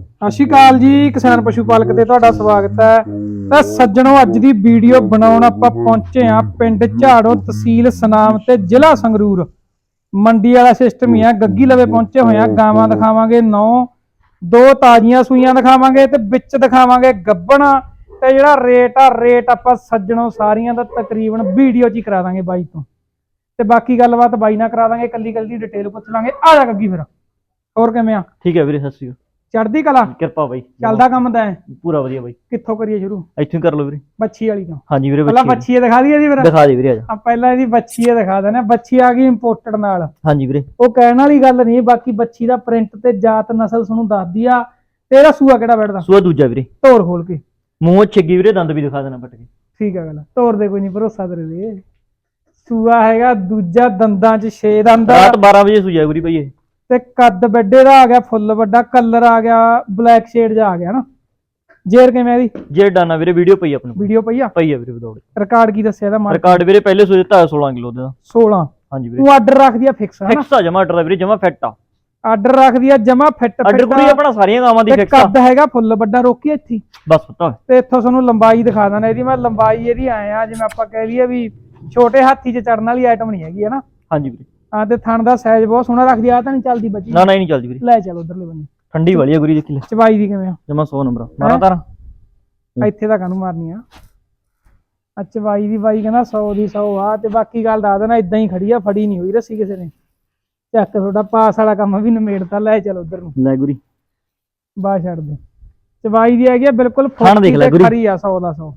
ਸਤਿ ਸ਼੍ਰੀ ਅਕਾਲ ਜੀ, ਕਿਸਾਨ ਪਸ਼ੂ ਪਾਲਕ ਤੇ ਤੁਹਾਡਾ ਸਵਾਗਤ ਹੈ। ਤਾਂ ਸੱਜਣੋ, ਅੱਜ ਦੀ ਵੀਡੀਓ ਬਣਾਉਣ ਆਪਾਂ ਪਹੁੰਚੇ ਆ ਪਿੰਡ ਝਾੜੋ ਤਹਿਸੀਲ ਸਨਾਮ ਤੇ ਜ਼ਿਲ੍ਹਾ ਸੰਗਰੂਰ। ਮੰਡੀ ਵਾਲਾ ਸਿਸਟਮ ਹੀ ਆ, ਗੱਗੀ ਲਵੇ ਪਹੁੰਚੇ ਹੋਏ ਆ, ਗਾਵਾਂ ਦਿਖਾਵਾਂਗੇ, ਨੌ, ਦੋ ਤਾਜ਼ੀਆਂ ਸੂਈਆਂ ਦਿਖਾਵਾਂਗੇ ਤੇ ਵਿੱਚ ਦਿਖਾਵਾਂਗੇ ਗੱਬਣਾ। ਤੇ ਜਿਹੜਾ ਰੇਟ ਆ, ਰੇਟ ਆਪਾਂ ਸੱਜਣੋ ਸਾਰੀਆਂ ਦਾ ਤਕਰੀਬਨ ਵੀਡੀਓ 'ਚ ਹੀ ਕਰਾ ਦਾਂਗੇ ਬਾਈ ਤੋਂ। ਤੇ ਬਾਕੀ ਗੱਲਬਾਤ ਬਾਈ ਨਾਲ ਕਰਾ ਦਾਂਗੇ ਕੱਲੀ ਕੱਲੀ ਡਿਟੇਲ ਪੁੱਛ ਲਾਂਗੇ। ਆ ਜਾ ਗੱਗੀ ਫਿਰ। ਹੋਰ ਕਿਵੇਂ ਆ? ਠੀਕ ਹੈ ਵੀਰੇ, ਸਤਿ ਸ਼੍ਰੀ ਅਕਾਲ। ਚੜ੍ਹਦੀ ਕਲਾ? ਕਿਰਪਾ ਬਾਈ। ਚੱਲਦਾ ਕੰਮ ਤਾਂ ਪੂਰਾ ਵਧੀਆ ਬਾਈ। ਕਿੱਥੋਂ ਕਰੀਏ ਸ਼ੁਰੂ? ਇੱਥੋਂ ਹੀ ਕਰ ਲਓ ਵੀਰੇ। ਬੱਚੀ ਵਾਲੀ ਤੋਂ? ਹਾਂਜੀ ਵੀਰੇ ਪਹਿਲਾਂ ਬੱਚੀ ਬੱਚੀ ਦਿਖਾ ਦਈਏ ਜੀ ਫਿਰ। ਦਿਖਾ ਦੇ ਵੀਰੇ ਆ ਜਾ। ਆ ਪਹਿਲਾਂ ਇਹਦੀ ਬੱਚੀ ਦਿਖਾ ਦਿੰਦੇ ਬੱਚੀ ਆ ਗਈ ਇੰਪੋਰਟਡ ਨਾਲ। ਹਾਂਜੀ ਵੀਰੇ। ਉਹ ਕਹਿਣ ਵਾਲੀ ਗੱਲ ਨਹੀਂ ਬਾਕੀ ਬੱਚੀ ਦਾ ਪ੍ਰਿੰਟ ਤੇ ਜਾਤ ਨਸਲ ਤੁਹਾਨੂੰ ਦੱਸਦੀ ਆ। ਤੇਰਾ ਸੂਆ ਕਿਹੜਾ ਬੈਠਦਾ? ਸੂਆ ਦੂਜਾ ਵੀਰੇ। ਤੋਰ ਖੋਲ ਕੇ। ਮੂੰਹ ਛਿੱਗੀ ਵੀਰੇ ਦੰਦ ਵੀ ਦਿਖਾ ਦੇਣਾ ਪੱਟ ਕੇ। ਠੀਕ ਆ ਗੱਲ। ਤੋਰ ਦੇ ਕੋਈ ਨਹੀਂ ਭਰੋਸਾ ਤੇਰੇ ਦੇ ਸੂਆ ਹੈਗਾ ਦੂਜਾ ਦੰਦਾਂ 'ਚ 6 ਦੰਦ ਆ। ਰਾਤ 12 ਵਜੇ ਸੂਜਾ ਵੀਰੇ ਭਾਈ ਇਹ। ਤੇ ਕੱਦ ਵੱਡੇ ਦਾ ਆ ਗਿਆ ਫੁੱਲ ਵੱਡਾ ਕਲਰ ਆ ਗਿਆ ਬਲੈਕ ਸ਼ੇਡ ਜਾ ਆ ਗਿਆ ਨਾ। ਜੇਰ ਕਿਵੇਂ ਇਹਦੀ? ਜੇ ਡਾਨਾ ਵੀਰੇ ਵੀਡੀਓ ਪਈ ਆਪਣੇ। ਵੀਡੀਓ ਪਈ ਆ? ਪਈ ਆ ਵੀਰੇ ਬਦੌੜ ਰਿਕਾਰਡ ਕੀ ਦੱਸਿਆ ਇਹਦਾ ਮਾਰ ਰਿਕਾਰਡ ਵੀਰੇ ਪਹਿਲੇ ਸੂਜੇ ਤਾਂ 16 ਕਿਲੋ ਦਾ 16 ਹਾਂਜੀ ਵੀਰੇ। ਤੂੰ ਆਰਡਰ ਰੱਖਦੀ ਆ ਫਿਕਸ ਹਨਾ? ਫਿਕਸ ਆ ਜਮਾ ਆਰਡਰ ਦਾ ਵੀਰੇ ਜਮਾ ਫਿੱਟ ਆ। ਆਰਡਰ ਰੱਖਦੀ ਆ ਜਮਾ ਫਿੱਟ ਆਰਡਰ ਪੂਰੀ ਆਪਣਾ ਸਾਰੀਆਂ ਗਾਵਾਂ ਦੀ ਫਿਕਸ ਆ। ਕੱਦ ਹੈਗਾ ਫੁੱਲ ਵੱਡਾ ਰੋਕੀ ਇੱਥੇ। ਹੀ। ਬਸ ਪਤਾ ਤੇ ਇੱਥੋਂ ਤੁਹਾਨੂੰ ਲੰਬਾਈ ਦਿਖਾ ਦਾਂ ਇਹਦੀ ਮੈਂ ਲੰਬਾਈ ਇਹਦੀ ਆਏ ਆ ਜਿਵੇਂ ਆਪਾਂ ਕਹਿ ਲਈਏ ਵੀ ਛੋਟੇ ਹਾਥੀ 'ਚ ਚੜਨ ਵਾਲੀ ਆਈਟਮ ਨਹੀਂ ਹੈਗੀ ਹੈ ਨਾ ਹਾਂਜੀ ਵੀਰੇ। ਆ ਤੇ ਥਣ ਦਾ ਸਾਈਜ਼ ਬਹੁਤ ਸੋਹਣਾ ਰੱਖਦੀ ਆ ਤਾਂ ਨਹੀਂ ਚੱਲਦੀ ਬੱਚੀ। ਨਾ ਨਾ ਇਹ ਨਹੀਂ ਚੱਲਦੀ ਵੀਰੇ। ਲੈ ਚੱਲ ਉਧਰਲੇ ਬੰਨੇ। ਠੰਡੀ ਵਾਲੀ ਆ ਗੁਰੀ ਦੇਖੀ ਲੈ। ਚਬਾਈ ਦੀ ਕਿਵੇਂ ਆ? ਜਮਾ 100 ਨੰਬਰ ਮਾਰਾ ਤਾਰਾ ਇੱਥੇ ਤਾਂ ਕਾਹਨੂੰ ਮਾਰਨੀ ਆ? ਆ ਚਬਾਈ ਦੀ ਬਾਈ ਕਹਿੰਦਾ 100 ਦੀ 100 ਆ ਤੇ ਬਾਕੀ ਗੱਲ ਦੱਸ ਦੇਣਾ ਇਦਾਂ ਹੀ ਖੜੀ ਆ ਫੜੀ ਨਹੀਂ ਹੋਈ ਰੱਸੀ ਕਿਸੇ ਨੇ। ਚੱਕ ਤੁਹਾਡਾ ਪਾਸ ਵਾਲਾ ਕੰਮ ਵੀ ਨਿਮੇੜਤਾ ਲੈ ਚੱਲ ਉਧਰ ਨੂੰ। ਲੈ ਗੁਰੀ। ਬਾਹਰ ਛੱਡ ਦੇ। ਚਬਾਈ ਦੀ ਹੈਗੀ ਆ ਬਿਲਕੁਲ ਥਣ ਦੇਖ ਲੈ ਤੇ ਗੁਰੀ। ਖਰੀ ਆ 100 ਦਾ 100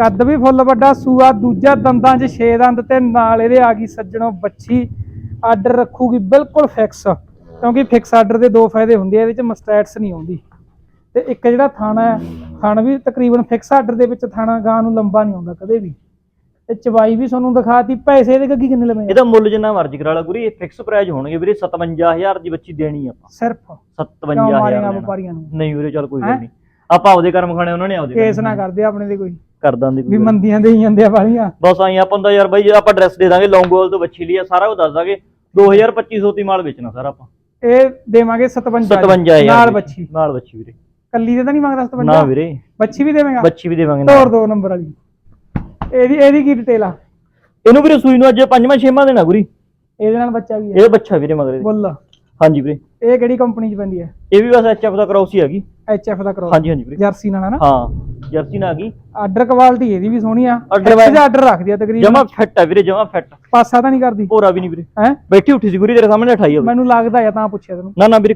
ਕੱਦ ਵੀ ਫੁੱਲ ਵੱਡਾ ਸੂਆ ਦੂਜਾ ਦੰਦਾਂ 'ਚ 6 ਦੰਦ ਤੇ ਨਾਲ ਇਹਦੇ ਆ ਗਈ ਸੱਜਣੋ ਬੱਚੀ। ਆਰਡਰ ਰੱਖੂਗੀ ਬਿਲਕੁਲ ਫਿਕਸ ਕਿਉਂਕਿ ਫਿਕਸ ਆਰਡਰ ਦੇ ਦੋ ਫਾਇਦੇ ਹੁੰਦੇ ਆ ਇਹਦੇ 'ਚ ਮਸਟੈਟਸ ਨਹੀਂ ਆਉਂਦੀ। ਤੇ ਇੱਕ ਜਿਹੜਾ ਥਾਣਾ ਹੈ ਥਣ ਵੀ ਤਕਰੀਬਨ ਫਿਕਸ ਆਰਡਰ ਦੇ ਵਿੱਚ ਥਾਣਾ ਗਾਂ ਨੂੰ ਲੰਬਾ ਨਹੀਂ ਆਉਂਦਾ ਕਦੇ ਵੀ। ਤੇ ਚਬਾਈ ਵੀ ਤੁਹਾਨੂੰ ਦਿਖਾਤੀ ਪੈਸੇ ਇਹਦੇ ਗੱਗੀ ਕਿੰਨੇ ਲਵੇਂ? ਇਹਦਾ ਮੁੱਲ ਜਿੰਨਾ ਮਰਜ਼ੀ ਕਰਾ ਲਾ ਗੁਰੀ ਇਹ ਫਿਕਸ ਪ੍ਰਾਈਸ ਹੋਣਗੇ ਵੀਰੇ 57000 ਦੀ ਬੱਚੀ ਦੇਣੀ ਆਪਾਂ। ਸਿਰਫ? ਕਿਉਂ 57000 ਮਾਰੇਗਾ ਲੈਣਾ। ਵਪਾਰੀਆਂ ਨੂੰ? ਨਹੀਂ ਵੀਰੇ ਚੱਲ ਕੋਈ? ਗੱਲ ਨਹੀਂ। ਆਪਾਂ ਆਪਦੇ ਕਰਮ ਖਾਣੇ ਉਹਨਾਂ ਨੇ ਆਪਦੇ ਕੇਸ ਨਾ ਕਰਦੇ ਆਪਣੇ ਦੇ ਕੋਈ। ਕਰ ਦਾਂਦੇ ਵੀ ਮੰਦੀਆਂ ਦੇ ਹੀ ਜਾਂਦੇ ਆ ਵਾਲੀਆਂ। ਬਸ ਆਈ ਆਪਾਂ ਦਾ ਯਾਰ ਬਾਈ ਜੇ ਆਪਾਂ ਐਡਰੈਸ ਦੇ ਦਾਂਗੇ ਲੌਂਗੋਲ ਤੋਂ ਬੱਚੀ ਲਈ ਆ ਸਾਰਾ ਕੁਝ ਦੱਸ ਦਾਂਗੇ। 2250 ਤੀ ਮਾਲ ਵੇਚਣਾ ਸਾਰਾ ਆਪਾਂ। ਇਹ ਦੇਵਾਂਗੇ 57 57000 ਨਾਲ ਬੱਚੀ ਨਾਲ ਬੱਚੀ ਵੀਰੇ। ਕੱਲੀ ਦੇ ਤਾਂ ਨਹੀਂ ਮੰਗਦਾ 57 ਨਾ ਵੀਰੇ। ਬੱਚੀ ਵੀ ਦੇਵੇਂਗਾ? ਬੱਚੀ ਵੀ ਦੇਵਾਂਗੇ ਨਾਲ। ਤੋਰ ਦੋ ਨੰਬਰ ਵਾਲੀ। ਇਹਦੀ ਇਹਦੀ ਕੀ ਡਿਟੇਲ ਆ? ਇਹਨੂੰ ਵੀਰੇ ਸੂਈ ਨੂੰ ਅੱਜ ਪੰਜਵਾਂ ਛੇਵਾਂ ਦੇਣਾ ਗੁਰੀ। ਇਹਦੇ ਨਾਲ ਬੱਚਾ ਵੀ ਹੈ ਇਹ ਬੱਚਾ ਵੀਰੇ ਮਗਰੇ। ਬੁੱਲ। ਹਾਂਜੀ ਵੀਰੇ। ਇਹ ਕਿਹੜੀ ਕੰਪਨੀ ਚ ਪੈਂਦੀ ਹੈ ਇਹ ਵੀ ਬਸ ਐਚਐਫ ਦਾ ਕ੍ਰੋਸ ਹੀ ਹੈਗੀ ਐਚਐਫ ਦਾ ਕਰੋ ਹਾਂਜੀ ਹਾਂਜੀ ਵੀਰੇ। ਜਰਸੀ ਨਾਲ ਹੈ ਨਾ? ਹਾਂ। ਜਰਸੀ ਨਾ ਆ ਗਈ? ਆਰਡਰ ਕੁਆਲਿਟੀ ਇਹਦੀ ਵੀ ਸੋਹਣੀ ਆ। Order ਆਰਡਰ ਆਰਡਰ ਰੱਖਦੀ ਆ ਤਕਰੀਬਨ। ਜਮਾ ਫਿੱਟ ਹੈ ਵੀਰੇ ਜਮਾ ਫਿੱਟ ਪਾਸਾ ਤਾਂ ਨਹੀਂ ਕਰਦੀ। ਭੋਰਾ ਵੀ ਨਹੀਂ ਵੀਰੇ। ਹੈ? ਬੈਠੀ ਉੱਠੀ ਸੀ ਗੁਰੀ ਤੇਰੇ ਸਾਹਮਣੇ ਠਾਈ ਹੋਵੇ ਮੈਨੂੰ ਲੱਗਦਾ ਆ ਤਾਂ ਪੁੱਛਿਆ ਤੈਨੂੰ। ਨਾ ਨਾ ਵੀਰੇ